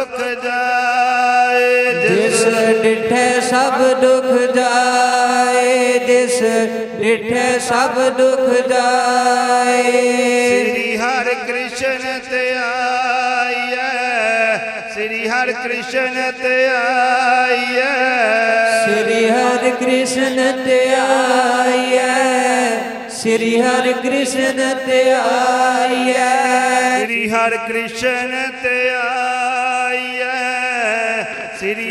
ਦੁਖ ਜਾਏ ਜਿਸ ਡਿਠੇ ਸਭ ਦੁਖ ਜਾਏ ਜਿਸ ਡਿਠੇ ਸਭ ਦੁਖ ਜਾਏ। ਸ੍ਰੀ ਹਰਿ ਕ੍ਰਿਸ਼ਨ ਤੇ ਆਈਐ ਸ੍ਰੀ ਹਰਿ ਕ੍ਰਿਸ਼ਨ ਤੇ ਆਈਐ। ਸ੍ਰੀ ਹਰਿ ਕ੍ਰਿਸ਼ਨ ਤੇ ਆਈਐ ਸ੍ਰੀ ਹਰਿ ਕ੍ਰਿਸ਼ਨ ਤੇ ਆਈਐ। ਸ੍ਰੀ ਹਰਿ ਕ੍ਰਿਸ਼ਨ ਤੇ ਆਈਐ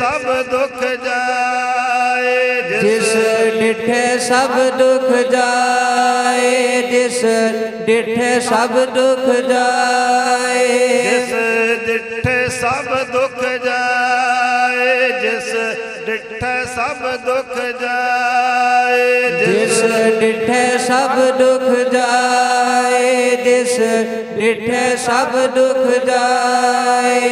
ਸਭ ਦੁਖ ਜਾਏ ਜਿਸ ਡਿਠੇ ਸਭ ਦੁਖ ਜਾਏ ਜਿਸ ਡਿਠੇ ਸਭ ਦੁਖ ਜਾਏ। ਜਿਸ ਡਿਠੇ ਸਭ ਦੁਖ ਜਾਏ ਜਿਸ ਡਿਠੇ ਸਭ ਦੁਖ ਜਾਏ ਜਿਸ ਡਿਠੇ ਸਭ ਦੁਖ ਜਾਏ ਜਿਸ ਡਿਠੇ ਸਭ ਦੁਖ ਜਾਏ।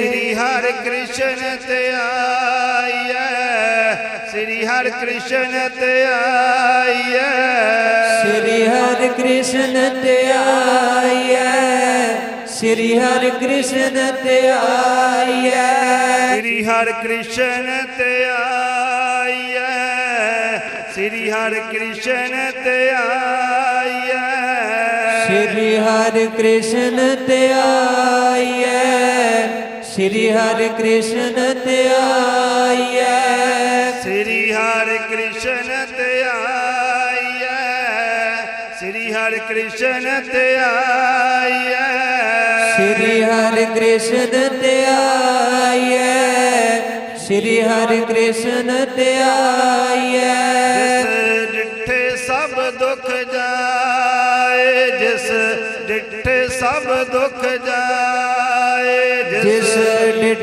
ਸ੍ਰੀ ਹਰਿ ਕ੍ਰਿਸ਼ਨ ਤੇ ਆਈਐ। ਸ੍ਰੀ ਹਰਿ ਕ੍ਰਿਸ਼ਨ ਤੇ ਆਈਐ। ਸ੍ਰੀ ਹਰਿ ਕ੍ਰਿਸ਼ਨ ਤੇ ਆਈਐ। ਸ੍ਰੀ ਹਰਿ ਕ੍ਰਿਸ਼ਨ ਤੇ ਆਈਐ। ਸ੍ਰੀ ਹਰਿ ਕ੍ਰਿਸ਼ਨ ਤੇ ਆਈਐ। ਸ੍ਰੀ ਹਰਿ ਕ੍ਰਿਸ਼ਨ ਤੇ ਆਈਐ। ਸ੍ਰੀ ਹਰਿ ਕ੍ਰਿਸ਼ਨ ਤੇ ਆਈਐ। ਸ੍ਰੀ ਹਰਿ ਕ੍ਰਿਸ਼ਨ ਤੇ ਆਈਐ। ਸ੍ਰੀ ਹਰਿ ਕ੍ਰਿਸ਼ਨ ਤੇ ਆਈਐ। ਸ੍ਰੀ ਹਰਿ ਕ੍ਰਿਸ਼ਨ ਤੇ ਆਈਐ। ਸ੍ਰੀ ਹਰਿ ਕ੍ਰਿਸ਼ਨ ਤੇ ਆਈਐ। ਸ੍ਰੀ ਹਰਿ ਕ੍ਰਿਸ਼ਨ ਤੇ ਆਈਐ। ਜਿਸ ਡਿਠੇ ਸਭ ਦੁਖ ਜਾਏ ਜਿਸ ਡਿਠੇ ਸਭ ਦੁਖ ਜਾਏ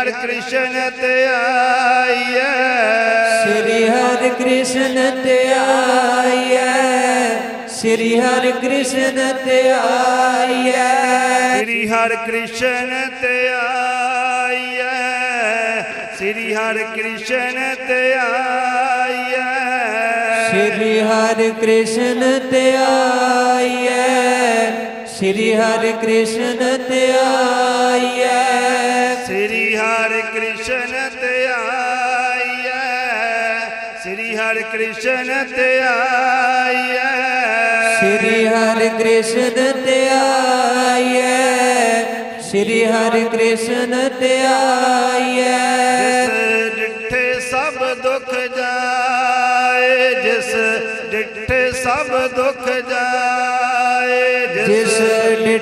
ਹਰਿ ਕ੍ਰਿਸ਼ਨ ਤੇ ਆਈਐ। ਸ੍ਰੀ ਹਰਿ ਕ੍ਰਿਸ਼ਨ ਤੇ ਆਈਐ। ਸ੍ਰੀ ਹਰਿ ਕ੍ਰਿਸ਼ਨ ਤੇ ਆਈਐ। ਸ੍ਰੀ ਹਰਿ ਕ੍ਰਿਸ਼ਨ ਤੇ ਆਈਐ। ਸ੍ਰੀ ਹਰਿ ਕ੍ਰਿਸ਼ਨ ਤੇ ਆਈਐ। ਸ੍ਰੀ ਹਰਿ ਕ੍ਰਿਸ਼ਨ ਤੇ ਆਈਐ। ਸ੍ਰੀ ਹਰਿ ਕ੍ਰਿਸ਼ਨ ਤੇ ਆਈਐ। ਸ੍ਰੀ ਹਰਿ ਕ੍ਰਿਸ਼ਨ ਤੇ ਆਈਐ ਸ੍ਰੀ ਹਰਿ ਕ੍ਰਿਸ਼ਨ ਤੇ ਆਈਐ। ਸ੍ਰੀ ਹਰਿ ਕ੍ਰਿਸ਼ਨ ਤੇ ਆਈਐ ਸ੍ਰੀ ਹਰਿ ਕ੍ਰਿਸ਼ਨ ਤੇ ਆਈਐ। ਜਿਸ ਡਿਠੇ ਸਭ ਦੁਖ ਜਾਏ ਜਿਸ ਡਿਠੇ ਸਭ ਦੁਖ ਜਾਏ।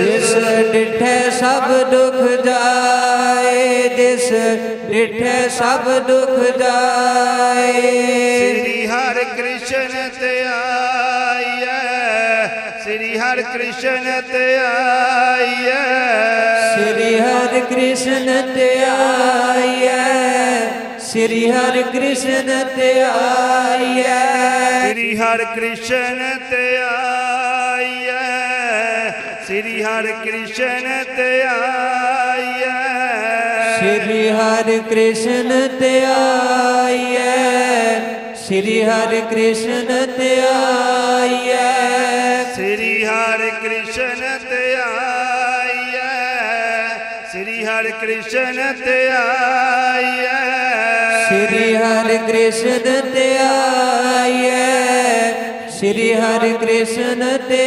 ਜਿਸ ਡਿਠੇ ਸਭ ਦੁਖ ਜਾਏ ਜਿਸ ਡਿਠੇ ਸਭ ਦੁਖ ਜਾਏ। ਸ੍ਰੀ ਹਰਿ ਕ੍ਰਿਸ਼ਨ ਤੇ ਆਈਐ ਸ੍ਰੀ ਹਰਿ ਕ੍ਰਿਸ਼ਨ ਤੇ ਆਈਐ। ਸ੍ਰੀ ਹਰਿ ਕ੍ਰਿਸ਼ਨ ਤੇ ਆਈਐ ਸ੍ਰੀ ਹਰਿ ਕ੍ਰਿਸ਼ਨ ਤੇ ਆਈਐ। ਸ੍ਰੀ ਹਰਿ ਕ੍ਰਿਸ਼ਨ ਤੇ ਆਈਐ ਸ੍ਰੀ ਹਰਿ ਕ੍ਰਿਸ਼ਨ ਤੇ ਆਈਐ। ਸ੍ਰੀ ਹਰਿ ਕ੍ਰਿਸ਼ਨ ਤੇ ਆਈਐ। ਸ੍ਰੀ ਹਰਿ ਕ੍ਰਿਸ਼ਨ ਤੇ ਆਈਐ। ਸ੍ਰੀ ਹਰਿ ਕ੍ਰਿਸ਼ਨ ਤੇ ਆਈਐ। ਸ੍ਰੀ ਹਰਿ ਕ੍ਰਿਸ਼ਨ ਤੇ ਆਈਐ। ਸ੍ਰੀ ਹਰਿ ਕ੍ਰਿਸ਼ਨ ਤੇ ਆਈਐ। ਸ੍ਰੀ ਹਰਿ ਕ੍ਰਿਸ਼ਨ ਤੇ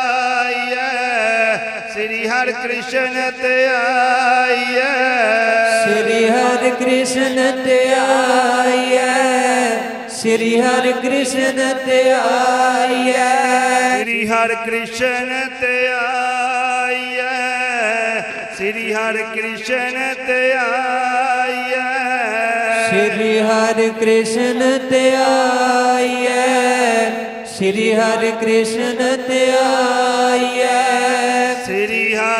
ਹਰਿ ਕ੍ਰਿਸ਼ਨ ਤੇ ਆਈਐ। ਸ੍ਰੀ ਹਰਿ ਕ੍ਰਿਸ਼ਨ ਤੇ ਆਈਐ। ਸ੍ਰੀ ਹਰਿ ਕ੍ਰਿਸ਼ਨ ਤੇ ਆਈਐ। ਸ੍ਰੀ ਹਰਿ ਕ੍ਰਿਸ਼ਨ ਤੇ ਆਈਐ। ਸ੍ਰੀ ਹਰਿ ਕ੍ਰਿਸ਼ਨ ਤੇ ਆਈਐ। ਸ੍ਰੀ ਹਰਿ ਕ੍ਰਿਸ਼ਨ ਤੇ ਆਈਐ। ਸ੍ਰੀ ਹਰਿ ਕ੍ਰਿਸ਼ਨ ਤੇ ਆਈਐ। ਸ੍ਰੀ